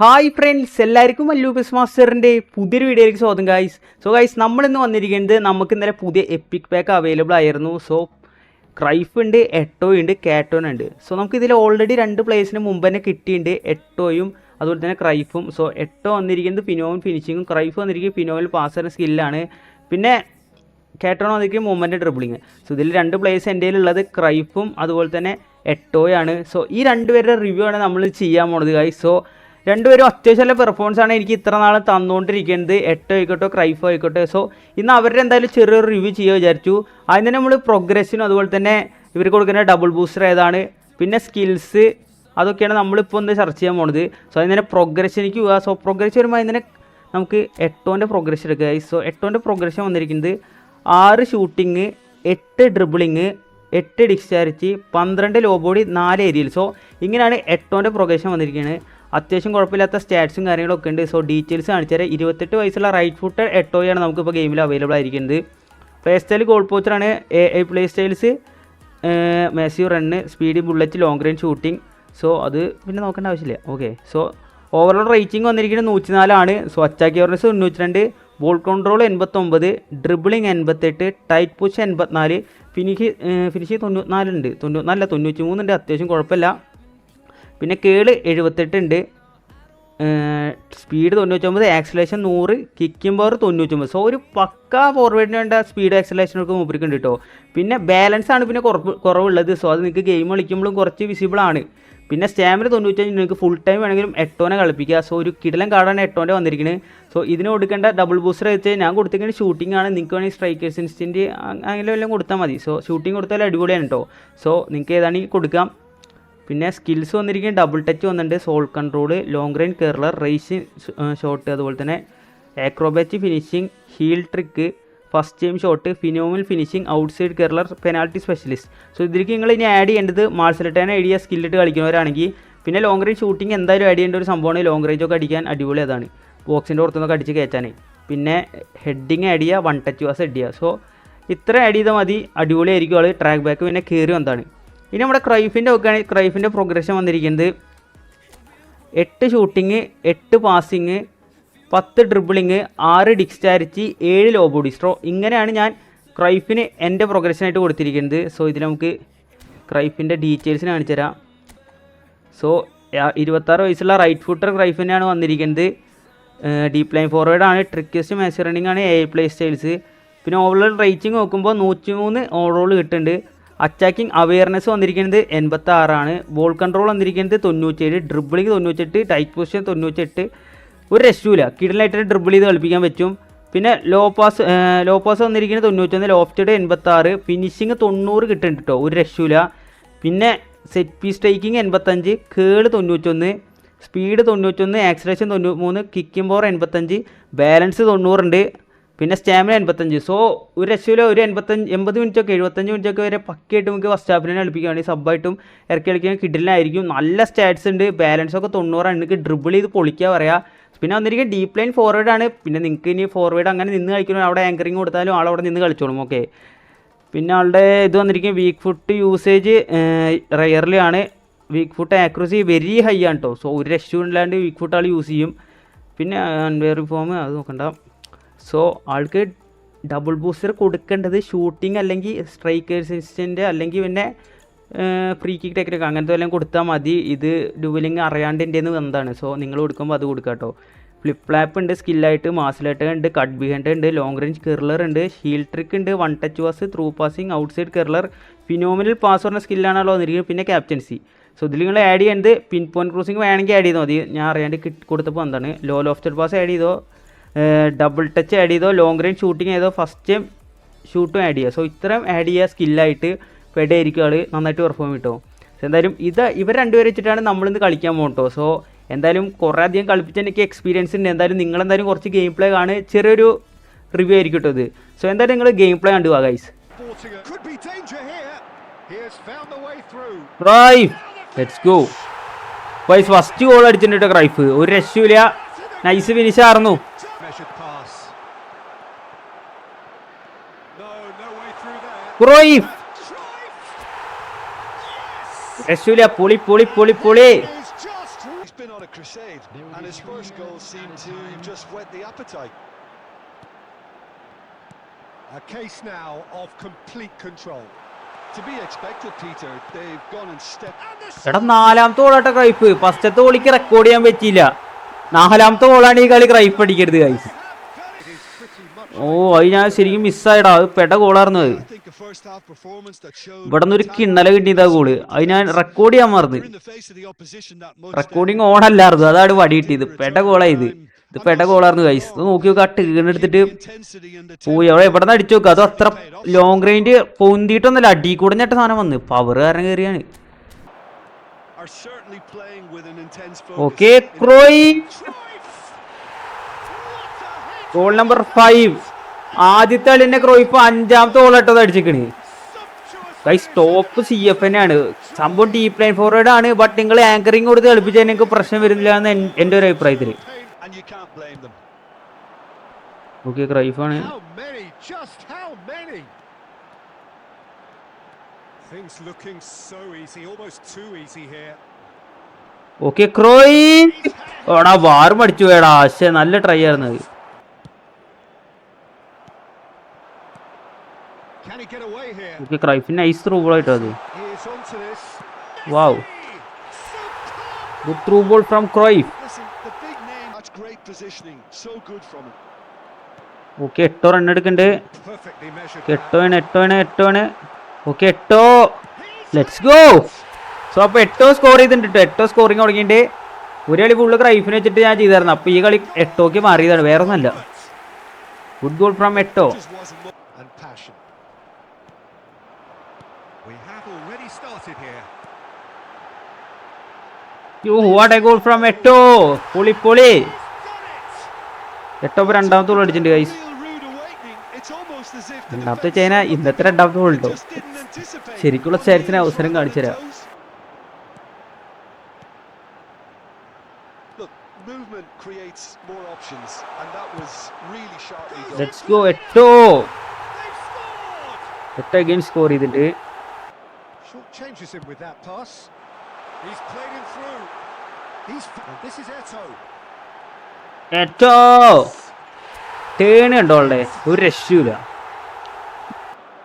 Hi friends എല്ലാവർക്കും അല്ലു ബിസ് മാസ്റ്ററിന്റെ പുതിയൊരു വീഡിയോയിലേക്ക് സ്വാഗതം ഗൈസ് സോ ഗൈസ് നമ്മളിന്ന് വന്നിരിക്കുന്നത് നമുക്ക് ഇന്നലെ പുതിയ എപ്പിക് പാക്ക് അവൈലബിൾ ആയിരുന്നു. സോ ക്രൈഫ് ഉണ്ട് എട്ടോ ഉണ്ട് കാറ്റോൺ ഉണ്ട്. സോ നമുക്ക് ഇതിൽ ഓൾറെഡി രണ്ട് പ്ലേസിന് മുമ്പ് തന്നെ കിട്ടിയിട്ടുണ്ട് എട്ടോയും അതുപോലെ തന്നെ ക്രൈഫും സോ എട്ടോ വന്നിരിക്കുന്നത് ഫിനോവും ഫിനിഷിങ്ങും ക്രൈഫ് വന്നിരിക്കുന്നത് ഫിനോവിൽ പാസ് ചെയ്യുന്ന സ്കില്ലാണ് പിന്നെ കാറ്റോൺ വന്നിരിക്കും മൂവ്മെന്റ് ഡ്രിബിളിങ് സോ ഇതിൽ രണ്ട് പ്ലേസ് എന്റെ ഉള്ളത് ക്രൈഫും അതുപോലെ തന്നെ എട്ടോയാണ് സോ ഈ രണ്ടുപേരുടെ റിവ്യൂ ആണ് നമ്മൾ ചെയ്യാൻ പോണത് ഗൈസ് സോ രണ്ടുപേരും അത്യാവശ്യം നല്ല പെർഫോമൻസ് ആണ് എനിക്ക് ഇത്ര നാളും തന്നുകൊണ്ടിരിക്കുന്നത് എട്ടോ ആയിക്കോട്ടെ ക്രൈഫോ ആയിക്കോട്ടെ. സോ ഇന്ന് അവരുടെ എന്തായാലും ചെറിയൊരു റിവ്യൂ ചെയ്യുക വിചാരിച്ചു. അതിന് നമ്മൾ പ്രോഗ്രസ്സിനും അതുപോലെ തന്നെ ഇവർക്ക് കൊടുക്കുന്ന ഡബിൾ ബൂസ്റ്റർ ഏതാണ് പിന്നെ സ്കിൽസ് അതൊക്കെയാണ് നമ്മളിപ്പോൾ ഒന്ന് ചർച്ച ചെയ്യാൻ പോണത്. സോ അതിന് പ്രോഗ്രഷനിലേക്ക് പോവുക സോ പ്രോഗ്രസ് വരുമ്പോൾ അതിനെ നമുക്ക് എട്ടോന്റെ പ്രോഗ്രഷൻ എടുക്കുക സോ എട്ടോന്റെ പ്രോഗ്രഷൻ വന്നിരിക്കുന്നത്. ആറ് ഷൂട്ടിങ് എട്ട് ഡ്രിബിളിങ് എട്ട് ഡിസ്ചാർജ് പന്ത്രണ്ട് ലോ ബോഡി നാല് ഏരിയയിൽ സോ ഇങ്ങനെയാണ് എട്ടോന്റെ പ്രോഗ്രഷൻ വന്നിരിക്കുന്നത് അത്യാവശ്യം കുഴപ്പമില്ലാത്ത സ്റ്റാറ്റ്സും കാര്യങ്ങളൊക്കെ ഉണ്ട്. സോ ഡീറ്റെയിൽസ് കാണിച്ചാൽ ഇരുപത്തെട്ട് വയസ്സുള്ള റൈറ്റ് ഫുട്ട് എട്ടോയാണ് നമുക്കിപ്പോൾ ഗെയിമിൽ അവൈലബിൾ ആയിരിക്കുന്നത്. Play style goal പോച്ചറാണ് A I play styles Messi run speed bullet long range shooting so അത് പിന്നെ നോക്കേണ്ട ആവശ്യമില്ല. ഓക്കെ സോ ഓവറോൾ റേറ്റിംഗ് വന്നിരിക്കുന്നത് നൂറ്റിനാലാണ് സോ അറ്റാക്കി അവർനെസ് തൊണ്ണൂറ്റി രണ്ട് ബോൾ കൺട്രോൾ എൺപത്തൊമ്പത് ഡ്രിബിളിംഗ് എൺപത്തെട്ട് ടൈറ്റ് പുഷ് എൺപത്തിനാല് ഫിനിഷ് ഫിനിഷ് തൊണ്ണൂറ്റിനാലുണ്ട് തൊണ്ണൂറ്റിനാലല്ല തൊണ്ണൂറ്റി മൂന്നുണ്ട് അത്യാവശ്യം കുഴപ്പമില്ല. പിന്നെ കേൾ എഴുപത്തെട്ടുണ്ട്. സ്പീഡ് തൊണ്ണൂറ്റൊമ്പത് ആക്സലേഷൻ നൂറ് കിക്കിംഗ് പവർ തൊണ്ണൂറ്റൊമ്പത്. സോ ഒരു പക്ക ഫോർവേഡിന് വേണ്ട സ്പീഡ് ആക്സലേഷനൊക്കെ മൂപ്പരിക്കുണ്ട് കേട്ടോ പിന്നെ ബാലൻസ് ആണ് പിന്നെ കുറവ് കുറവുള്ളത്. സോ അത് നിങ്ങൾക്ക് ഗെയിം കളിക്കുമ്പോഴും കുറച്ച് വിസിബിൾ ആണ്. പിന്നെ സ്റ്റാമിന തൊണ്ണൂറ്റഞ്ച് നിങ്ങൾക്ക് ഫുൾ ടൈം വേണമെങ്കിലും എട്ടോനെ കളിപ്പിക്കുക സോ ഒരു കിടലൻ കാർഡാണ് എട്ടോന്റെ വന്നിരിക്കുന്നത് സോ ഇതിന് കൊടുക്കേണ്ട ഡബിൾ ബൂസ്റ്റർ വെച്ച് ഞാൻ കൊടുത്തിരിക്കുന്നത് ഷൂട്ടിംഗ് ആണ്. നിങ്ങൾക്ക് വേണമെങ്കിൽ സ്ട്രൈക്കേഴ്സ് ഇൻസ്റ്റിന്റെ അങ്ങനെ വല്ലതും കൊടുത്താൽ മതി. സോ ഷൂട്ടിംഗ് കൊടുത്താൽ അടിപൊളിയാണ് കേട്ടോ സോ നിങ്ങൾക്ക് ഏതാണെങ്കിൽ കൊടുക്കാം. പിന്നെ സ്കിൽസ് വന്നിരിക്കുന്നത് ഡബിൾ ടച്ച് വന്നിട്ടുണ്ട് sole control long range curler racing shot അതുപോലെ തന്നെ acrobat finishing heel trick first time shot phenomenal finishing outside curler penalty specialist so ഇതിലേക്ക് നിങ്ങൾ ഇനി ആഡ് ചെയ്യേണ്ടത് മാർസലിട്ടാൻ ഐഡിയ സ്കില്ലിട്ട് കളിക്കുന്നവരാണെങ്കിൽ പിന്നെ ലോങ് റേഞ്ച് ഷൂട്ടിംഗ് എന്തായാലും ആഡ് ചെയ്യേണ്ട ഒരു സംഭവമാണ് ലോങ് റേഞ്ച് ഒക്കെ അടിക്കാൻ അടിപൊളി അതാണ്. ബോക്സിന്റെ പുറത്തുനിന്നൊക്കെ അടിച്ച് കയറ്റാനേ പിന്നെ ഹെഡിങ് ആഡ് ചെയ്യുക വൺ ടച്ച് വാസ് ഹെഡ് ചെയ്യുക. സോ ഇത്ര ആഡ് ചെയ്താൽ മതി അടിപൊളിയായിരിക്കും ആൾ ട്രാക്ക് ബാക്ക് പിന്നെ കയറി വന്നതാണ്. ഇനി നമ്മുടെ ക്രൈഫിന്റെ നോക്കുകയാണെങ്കിൽ ക്രൈഫിന്റെ പ്രോഗ്രഷൻ വന്നിരിക്കുന്നത്. എട്ട് ഷൂട്ടിങ് എട്ട് പാസിങ് പത്ത് ഡ്രിബിളിങ് ആറ് ഡിസ്ചാരിച്ച് ഏഴ് ലോ ബോഡി സ്ട്രോ ഇങ്ങനെയാണ് ഞാൻ ക്രൈഫിന് എന്റെ പ്രോഗ്രഷനായിട്ട് കൊടുത്തിരിക്കുന്നത്. സോ ഇതിൽ നമുക്ക് ക്രൈഫിന്റെ ഡീറ്റെയിൽസിന് കാണിച്ചു തരാം. സോ ഇരുപത്താറ് വയസ്സുള്ള റൈറ്റ് ഫുട്ടർ ക്രൈഫിനാണ് വന്നിരിക്കുന്നത്. ഡീപ് ലൈൻ ഫോർവേഡ് ആണ്. ട്രിക്കസ്റ്റ് റണ്ണിംഗ് ആണ് എ പ്ലേ സ്റ്റൈൽസ് പിന്നെ ഓവറോൾ റേറ്റിംഗ് നോക്കുമ്പോൾ നൂറ്റി മൂന്ന് ഓവറോൾ കിട്ടുന്നുണ്ട്. അറ്റാക്കിംഗ് അവയർനെസ് വന്നിരിക്കുന്നത് എൺപത്തി ആറാണ് ബോൾ കൺട്രോൾ വന്നിരിക്കുന്നത് തൊണ്ണൂറ്റേഴ് ഡ്രിബിളിങ് തൊണ്ണൂറ്റെട്ട് ടൈറ്റ് പൊസിഷൻ തൊണ്ണൂറ്റെട്ട് ഒരു രക്ഷയില്ല കിടലായിട്ട് ഡ്രിബിൾ ചെയ്ത് കളിപ്പിക്കാൻ പറ്റും. പിന്നെ ലോ പാസ് ലോ പാസ് വന്നിരിക്കുന്നത് തൊണ്ണൂറ്റൊന്ന് ലോഫ്റ്റഡ് എൺപത്തി ആറ് ഫിനിഷിങ് തൊണ്ണൂറ് കിട്ടുന്നുണ്ട് കേട്ടോ ഒരു രക്ഷയില്ല പിന്നെ സെറ്റ് പീസ് ടേക്കിംഗ് എൺപത്തഞ്ച്. കേൾ തൊണ്ണൂറ്റൊന്ന് സ്പീഡ് തൊണ്ണൂറ്റൊന്ന് ആക്സലേഷൻ തൊണ്ണൂറ്റി മൂന്ന് കിക്കിംഗ് പവർ എൺപത്തഞ്ച്. ബാലൻസ് തൊണ്ണൂറുണ്ട്. പിന്നെ സ്റ്റാമിന എൺപത്തഞ്ച് സോ ഒരു രക്ഷയിലെ ഒരു എൺപത്തഞ്ച് എൺപത് മിനിറ്റൊക്കെ എഴുപത്തഞ്ച് മിനിറ്റൊക്കെ വരെ പക്കയായിട്ട് നമുക്ക് ഫസ്റ്റ് ഹാഫിനെ കളിപ്പിക്കുകയാണെങ്കിൽ സബ്ബായിട്ടും ഇറക്കി കളിക്കാൻ കിഡിലായിരിക്കും നല്ല സ്റ്റാറ്റ്സ് ഉണ്ട്. ബാലൻസ് ഒക്കെ തൊണ്ണൂറാണ്. നിങ്ങൾക്ക് ഡ്രിബിൾ ചെയ്ത് പൊളിക്കുക പറയാം. പിന്നെ വന്നിരിക്കുക ഡീപ്പ് ലൈൻ ഫോർവേഡ് ആണ്. പിന്നെ നിങ്ങൾക്ക് ഇനി ഫോർവേഡ് അങ്ങനെ നിന്ന് കളിക്കണം. അവിടെ ആങ്കറിങ് കൊടുത്താലും ആളവിടെ നിന്ന് കളിച്ചോളും. ഓക്കെ പിന്നെ ആളുടെ ഇത് വന്നിരിക്കും വീക്ക് ഫുട്ട് യൂസേജ് റയർലി ആണ്. Weak foot accuracy very high ആണ് കേട്ടോ സോ ഒരു രക്ഷയില്ലാണ്ട് വീക്ക് ഫുട്ട് ആൾ യൂസ് ചെയ്യും. പിന്നെ അൺവെയർ ഫോം അത് നോക്കണ്ട. സോ ആൾക്ക് ഡബിൾ ബൂസ്റ്റർ കൊടുക്കേണ്ടത് ഷൂട്ടിംഗ് അല്ലെങ്കിൽ സ്ട്രൈക്കേഴ്സ് ഇൻസ്റ്റന്റ് അല്ലെങ്കിൽ പിന്നെ ഫ്രീ കിക്ക് ടെക്നിക്ക് അങ്ങനത്തെ വല്ലതും കൊടുത്താൽ മതി. ഇത് ഡുവലിങ് അറിയാണ്ട് എന്റെ എന്താണ് സോ നിങ്ങൾ കൊടുക്കുമ്പോൾ അത് കൊടുക്കുക കേട്ടോ ഫ്ലിപ്പ് ഫ്ലാപ്പ് ഉണ്ട് സ്കില്ലായിട്ട് മാസിലായിട്ട് ഉണ്ട് കട്ട് ബിഹൻഡ് ഉണ്ട് ലോങ് റേഞ്ച് കെർലർ ഉണ്ട് ഹീൽ ട്രിക്ക് ഉണ്ട് one touch pass through passing outside curler phenomenal pass പറഞ്ഞ സ്കില്ലാണല്ലോ വന്നിരിക്കുന്നത്. പിന്നെ ക്യാപ്റ്റൻസി സോ ഇതിൽ നിങ്ങൾ ആഡ് ചെയ്യുന്നത് പിൻ പോയിന്റ് ക്രൂസിംഗ് വേണമെങ്കിൽ ആഡ് ചെയ്താൽ മതി. ഞാൻ അറിയാണ്ട് കിട്ട് കൊടുത്തപ്പോൾ എന്താണ് ലോ ലോഫ്റ്റഡ് പാസ് ആഡ് ചെയ്തോ? ഡബിൾ ടച്ച് ആഡ് ചെയ്തോ ലോങ് റേഞ്ച് ഷൂട്ടിങ് ചെയ്തോ ഫസ്റ്റ് ടൈം ഷൂട്ടും ആഡ് ചെയ്യുക. സോ ഇത്രയും ആഡ് ചെയ്യുക സ്കില്ലായിട്ട് ഫെഡ് ആയിരിക്കും ആൾ നന്നായിട്ട് പെർഫോം കിട്ടും സോ എന്തായാലും ഇത് ഇവർ രണ്ടുപേരെ വെച്ചിട്ടാണ് നമ്മളിന്ന് കളിക്കാൻ പോകട്ടോ സോ എന്തായാലും കുറേ അധികം കളിപ്പിച്ച എനിക്ക് എക്സ്പീരിയൻസ് ഉണ്ട്. എന്തായാലും നിങ്ങളെന്തായാലും കുറച്ച് ഗെയിം പ്ലേ ആണ് ചെറിയൊരു റിവ്യൂ ആയിരിക്കും കേട്ടോ ഇത്. സോ എന്തായാലും നിങ്ങൾ ഗെയിം പ്ലേ കണ്ടു പോകാം guys. Cruyff let's go guys first goal അടിച്ചിട്ടുണ്ട് ക്രൈഫ് ഒരു രക്ഷയില്ല നൈസ് ഫിനിഷ് ആയിരുന്നു Measured pass. No, no way through there. Cruyff രക്ഷയില്ല പൊളി പൊളി പൊളി പൊളി Is just. He's been on a a crusade, and his first goal seemed to just whet the appetite. A case now of complete control. To be expected, Peter. They've gone and stepped. എടാ നാലാമത്തെ ഗോളാട്ടെ Cruyff ഫസ്റ്റത്തെ ഗോളിക്ക് record ചെയ്യാൻ പറ്റിയില്ല നാലാമത്തെ ഗോളാണ് ഈ കളി Cruyff അടിക്കരുത് guys ഓ അത് ഞാൻ ശരിക്കും മിസ്സായിടാ. അത് പെട ഗോളായിരുന്നു അത്. ഇവിടെ നിന്നൊരു കിണ്ണല കിട്ടിയതാ ഗോൾ അത് ഞാൻ റെക്കോർഡ് ചെയ്യാൻ മറന്ന്. റെക്കോർഡിങ് ഓൺ അല്ലായിരുന്നു. അതാണ് വടി കിട്ടിയത്. പെട്ട ഗോളായത് ഇത് പെട്ട ഗോളായിരുന്നു ഗൈസ് ഇത് നോക്കി നോക്കുക and the പോയി. അവിടെ എവിടെ നിന്ന് അടിച്ചു നോക്കുക അത് അത്ര ലോങ് റേഞ്ച് പൊന്തിയിട്ടൊന്നല്ല അടി കൂടെ ഞെട്ട സാധനം വന്ന്. പവർ കാരണം കയറിയാണ്. Okay Cruyff goal number five ആദ്യത്തെ കളിന്റെ ക്രോയിപ്പ് അഞ്ചാമത്തെ ഓളട്ടത് അടിച്ചിക്കണ് ഗൈസ് ടോപ്പ് സി എഫ് തന്നെയാണ് സംഭവം ഡീപ് ലൈൻ ഫോർവേഡ് ആണ്. ബട്ട് നിങ്ങൾ ആങ്കറിങ് കൊടുത്ത് കളിപ്പിച്ചാൽ നിങ്ങൾക്ക് പ്രശ്നം വരുന്നില്ല എന്ന് എന്റെ എന്റെ ഒരു അഭിപ്രായത്തിൽ. ഓക്കെ ക്രൈഫാണ് here. ഓക്കെ ക്രോയ് എടാ വാർ മടിച്ചു പോയടാ. പക്ഷെ നല്ല ട്രൈ ആയിരുന്നു okay Cruyff nice through ball ആയിട്ടോ അത്. Wow good through ball from Cruyff. Okay Eto run എടുക്കണ്ട്. Perfectly measured. എട്ടോ ആണ് എട്ടോ ആണ് എട്ടോ ആണ്. Okay Eto'o. Let's go so അപ്പോൾ എട്ടോ സ്കോർ ചെയ്തിട്ടുണ്ട് കേട്ടോ എട്ടോ സ്കോറിങ് തുടങ്ങിയിട്ട് ഒരു കളി ഫുള്ള് ക്രൈഫിന് വെച്ചിട്ട് ഞാൻ ചെയ്തായിരുന്നു. അപ്പോൾ ഈ കളി എട്ടോക്ക് മാറിയതാണ്. വേറെ ഒന്നല്ല football from Eto. Started here. യു what a goal from Eto! പൊളി പൊളി എട്ടോ രണ്ടാമത്തെ ഗോൾ അടിച്ചിട്ടുണ്ട് ഗൈസ് രണ്ടാമത്തെ ചൈന ഇന്നത്തെ രണ്ടാമത്തെ ഗോൾ കേട്ടോ. ശരിക്കുള്ള സ്റ്റാറ്റ്സിന് അവസരം കാണിച്ചു തരാം Look, movement creates more options, and that was really sharp. Let's let's go Eto! Eto game score ചെയ്തിട്ടുണ്ട് changes him with that pass. He's played him through. He's. f- This is Eto. Eto turn കണ്ടോ അവളുടെ ഒരു രക്ഷയില്ല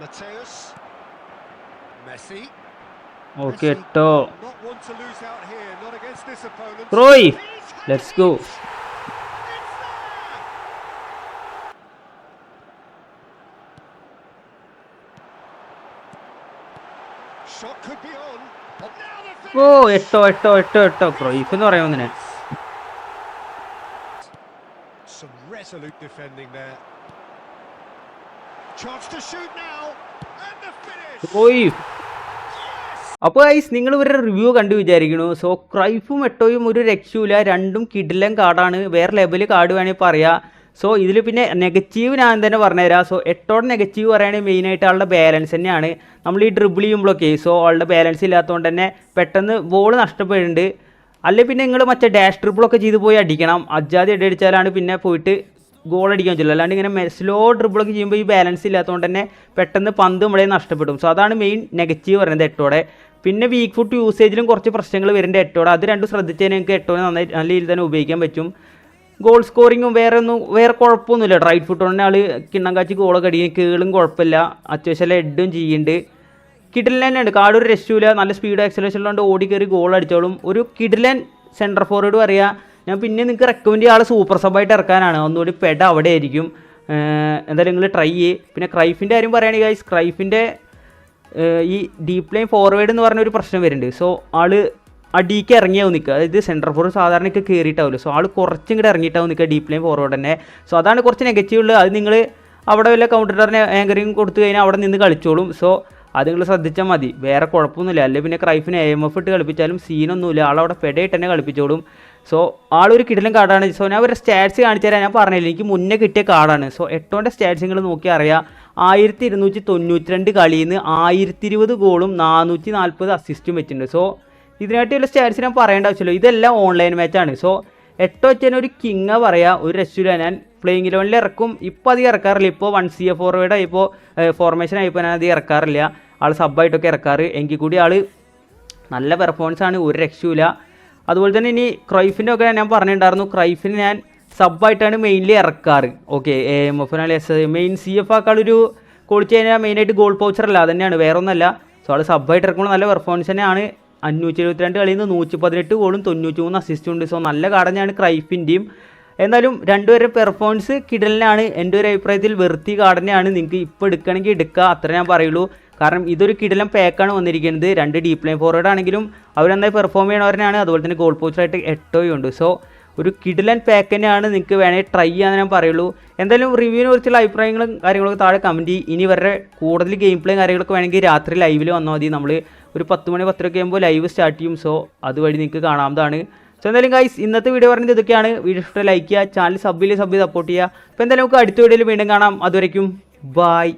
Mateus. Messi. Okay Eto Not one to lose out here, not against this opponent. ക്രോയ് let's go Oh Eto Eto Eto എട്ടോ. Cruyff എന്ന് പറയാം ഒന്നിനെ. Some resolute defending there. Chance to shoot now. And the finish. Cruyff അപ്പോൾ ഐസ് നിങ്ങൾ ഇവരുടെ review കണ്ടു വിചാരിക്കണു. So ക്രൈഫും എട്ടോയും ഒരു രക്ഷയില്ല രണ്ടും കിഡിലൻ കാർഡാണ് വേറെ ലെവൽ കാർഡ് വേണമെങ്കിൽ പറയാം. സോ ഇതിൽ പിന്നെ നെഗറ്റീവ് ഞാൻ തന്നെ പറഞ്ഞുതരാം. സോ എട്ടോടെ നെഗറ്റീവ് പറയുകയാണെങ്കിൽ മെയിനായിട്ട് ആളുടെ ബാലൻസ് തന്നെയാണ്. നമ്മൾ ഈ ഡ്രിബിൾ ചെയ്യുമ്പോഴൊക്കെ സോ ആളുടെ ബാലൻസ് ഇല്ലാത്തതുകൊണ്ട് തന്നെ പെട്ടെന്ന് ബോൾ നഷ്ടപ്പെടുന്നുണ്ട്. അല്ലെങ്കിൽ പിന്നെ നിങ്ങൾ മറ്റേ ഡാഷ് ഡ്രിബിളൊക്കെ ചെയ്ത് പോയി അടിക്കണം. അജാതി ഇടയടിച്ചാലാണ് പിന്നെ പോയിട്ട് ഗോൾ അടിക്കാൻ പറ്റില്ല. അല്ലാണ്ട് ഇങ്ങനെ സ്ലോ ഡ്രിബിളൊക്കെ ചെയ്യുമ്പോൾ ഈ ബാലൻസ് ഇല്ലാത്തതുകൊണ്ട് തന്നെ പെട്ടെന്ന് പന്ത് നമ്മളെ നഷ്ടപ്പെടും. സോ അതാണ് മെയിൻ നെഗറ്റീവ് പറയുന്നത് എട്ടോടെ. പിന്നെ വീക്ക് ഫുട്ട് യൂസേജിലും കുറച്ച് പ്രശ്നങ്ങൾ വരുന്നുണ്ട് എട്ടോടെ. അത് രണ്ടും ശ്രദ്ധിച്ചാൽ നിങ്ങൾക്ക് എട്ടോനെ നന്നായി നല്ല രീതിയിൽ തന്നെ ഉപയോഗിക്കാൻ പറ്റും. ഗോൾ സ്കോറിങ്ങും വേറെ ഒന്നും വേറെ കുഴപ്പമൊന്നുമില്ല. റൈറ്റ് ഫുട്ട് കൊണ്ട് ആൾ കിണ്ണം കാച്ചി ഗോളൊക്കെ അടിക്കും കീളും കുഴപ്പമില്ല. അത്യാവശ്യം ഹെഡും ചെയ്യുന്നുണ്ട് കിഡിലൻ തന്നെയുണ്ട് കാടൊരു ഒരു രക്ഷയില്ല നല്ല സ്പീഡ് ആക്സലേഷൻ ഉള്ളതുകൊണ്ട് ഓടി കയറി ഗോൾ അടിച്ചോളും. ഒരു കിഡിലൻ സെന്റർ ഫോർവേഡ് പറയുക ഞാൻ പിന്നെ നിങ്ങൾക്ക് റെക്കമെൻഡ് ചെയ്യാൾ ആൾ സൂപ്പർ സബായിട്ട് ഇറക്കാനാണ്. ഒന്നുകൂടി പെട അവിടെ ആയിരിക്കും എന്തായാലും നിങ്ങൾ ട്രൈ ചെയ്യേ. പിന്നെ ക്രൈഫിന്റെ കാര്യം പറയുകയാണെങ്കിൽ ഗൈസ് ക്രൈഫിന്റെ ഈ ഡീപ്പ് ലൈൻ ഫോർവേഡ് എന്ന് പറഞ്ഞ ഒരു പ്രശ്നം വരുന്നുണ്ട്. സോ ആൾ അടിക്ക് ഇറങ്ങിയാവും നിൽക്കുക. അതായത് സെന്റർ ഫോർവേഡ് സാധാരണയൊക്കെ കയറിയിട്ടാവില്ല സോ ആൾ കുറച്ചും കൂടെ ഇറങ്ങിയിട്ടാവും നിൽക്കുക ഡീപ്പ് ലൈൻ ഫോർവേഡ് തന്നെ. സോ അതാണ് കുറച്ച് നെഗറ്റീവ് ഉള്ളത്. അത് നിങ്ങൾ അവിടെ വല്ല കൗണ്ടറിന് ആങ്കറിങ് കൊടുത്തു കഴിഞ്ഞാൽ അവിടെ നിന്ന് കളിച്ചോളും. സോ അത് നിങ്ങൾ ശ്രദ്ധിച്ചാൽ മതി. വേറെ കുഴപ്പമൊന്നുമില്ല. അല്ലെങ്കിൽ പിന്നെ ക്രൈഫിന് എ എഫ് ഇട്ട് കളിപ്പിച്ചാലും സീനൊന്നുമില്ല ആളവിടെ പെടയിട്ട് തന്നെ കളിപ്പിച്ചോളും. സോ ആളൊരു കിടലും കാർഡാണ് സോ ഞാൻ ഒരു സ്റ്റാറ്റ്സ് കാണിച്ചു തരാൻ ഞാൻ പറഞ്ഞില്ല എനിക്ക് മുന്നേ കിട്ടിയ കാർഡാണ് സോ എട്ടോന്റെ സ്റ്റാറ്റ്സ് നിങ്ങൾ നോക്കി അറിയാം. ആയിരത്തി ഇരുന്നൂറ്റി തൊണ്ണൂറ്റി രണ്ട് കളിയിൽ നിന്ന് ആയിരത്തി ഇരുപത് ഗോളും നാനൂറ്റി നാൽപ്പത് അസിസ്റ്റും വെച്ചിട്ടുണ്ട്. സോ ഇതിനായിട്ട് വല്ല സ്റ്റാറ്റ്സ് ഞാൻ പറയേണ്ട ആവശ്യമില്ല. ഇതെല്ലാം ഓൺലൈൻ മാച്ചാണ് സോ എട്ടോ വെച്ചാൽ ഒരു കിങ്ങ പറയാം ഒരു രക്ഷയില്ല. ഞാൻ പ്ലേയിങ് ഇലവനിൽ ഇറക്കും. ഇപ്പോൾ അധികം ഇറക്കാറില്ല. ഇപ്പോൾ വൺ സി എ ഫോർവേഡ് ഇപ്പോൾ ഫോർമേഷൻ ആയിപ്പോൾ ഞാൻ അധികം ഇറക്കാറില്ല. ആൾ സബ്ബായിട്ടൊക്കെ ഇറക്കാറ്. എങ്കിൽ കൂടി ആൾ നല്ല പെർഫോമൻസ് ആണ്. ഒരു രക്ഷയില്ല അതുപോലെ തന്നെ ഇനി ക്രൈഫിന്റെ ഒക്കെ ഞാൻ പറഞ്ഞിട്ടുണ്ടായിരുന്നു. ക്രൈഫിന് ഞാൻ സബായിട്ടാണ് മെയിൻലി ഇറക്കാറ്. ഓക്കെ എ എം എഫിനാണ് എസ് മെയിൻ സി എഫ് ആക്കാളൊരു ക്വാളിറ്റി കഴിഞ്ഞാൽ മെയിനായിട്ട് ഗോൾ പൗച്ചർ അല്ല. അത് തന്നെയാണ്. ഒന്നല്ല സോ ആൾ സബായിട്ട് ഇറക്കുമ്പോൾ നല്ല പെർഫോമൻസ് തന്നെയാണ്. അഞ്ഞൂറ്റി എഴുപത്തിരണ്ട് കളിയിൽ നിന്ന് നൂറ്റി പതിനെട്ട് ഗോളും തൊണ്ണൂറ്റി മൂന്ന് അസിസ്റ്റും ഉണ്ട്. സോ നല്ല കാടഞ്ഞാണ് ക്രൈഫിന്റെയും എന്നാലും രണ്ടുപേരുടെ പെർഫോമൻസ് കിടലിനാണ്. എന്റെ ഒരു അഭിപ്രായത്തിൽ വെറുത്തി കാടനെയാണ് നിങ്ങൾക്ക് ഇപ്പോൾ എടുക്കണമെങ്കിൽ എടുക്കുക. അത്ര ഞാൻ പറയുള്ളൂ. കാരണം ഇതൊരു കിടലം പാക്കാണ് വന്നിരിക്കുന്നത്. രണ്ട് ഡീപ് ലൈൻ ഫോർവേഡ് ആണെങ്കിലും അവർ നന്നായി പെർഫോം ചെയ്യണവരനാണ് അതുപോലെ തന്നെ ഗോൾ പോസ്റ്ററായിട്ട് എട്ടോയും ഉണ്ട്. സോ ഒരു കിടലൻ പാക്ക് തന്നെയാണ് നിങ്ങൾക്ക് വേണമെങ്കിൽ ട്രൈ ചെയ്യാൻ ഞാൻ പറയുള്ളൂ. എന്തായാലും റിവ്യൂവിനെ കുറിച്ചുള്ള അഭിപ്രായങ്ങളും കാര്യങ്ങളൊക്കെ താഴെ കമന്റ് ചെയ്യും. ഇനി വരെ കൂടുതൽ ഗെയിം പ്ലേയും കാര്യങ്ങളൊക്കെ വേണമെങ്കിൽ രാത്രി ലൈവിൽ വന്നാൽ മതി. നമ്മൾ ഒരു പത്ത് മണി പത്തരയൊക്കെ ആകുമ്പോൾ ലൈവ് സ്റ്റാർട്ട് ചെയ്യും. സോ അതുവഴി നിങ്ങൾക്ക് കാണാവുന്നതാണ്. സോ എന്തായാലും ഗൈസ് ഇന്നത്തെ വീഡിയോ പറഞ്ഞത് ഇതൊക്കെയാണ്. വീഡിയോ ഇഷ്ടം ലൈക്ക് ചെയ്യുക. ചാനൽ സബ് ചെയ്ത് സബ് സപ്പോർട്ട് ചെയ്യുക. അപ്പോൾ എന്തായാലും നമുക്ക് അടുത്ത വീഡിയോയിൽ വീണ്ടും കാണാം. അതുവരയ്ക്കും ബൈ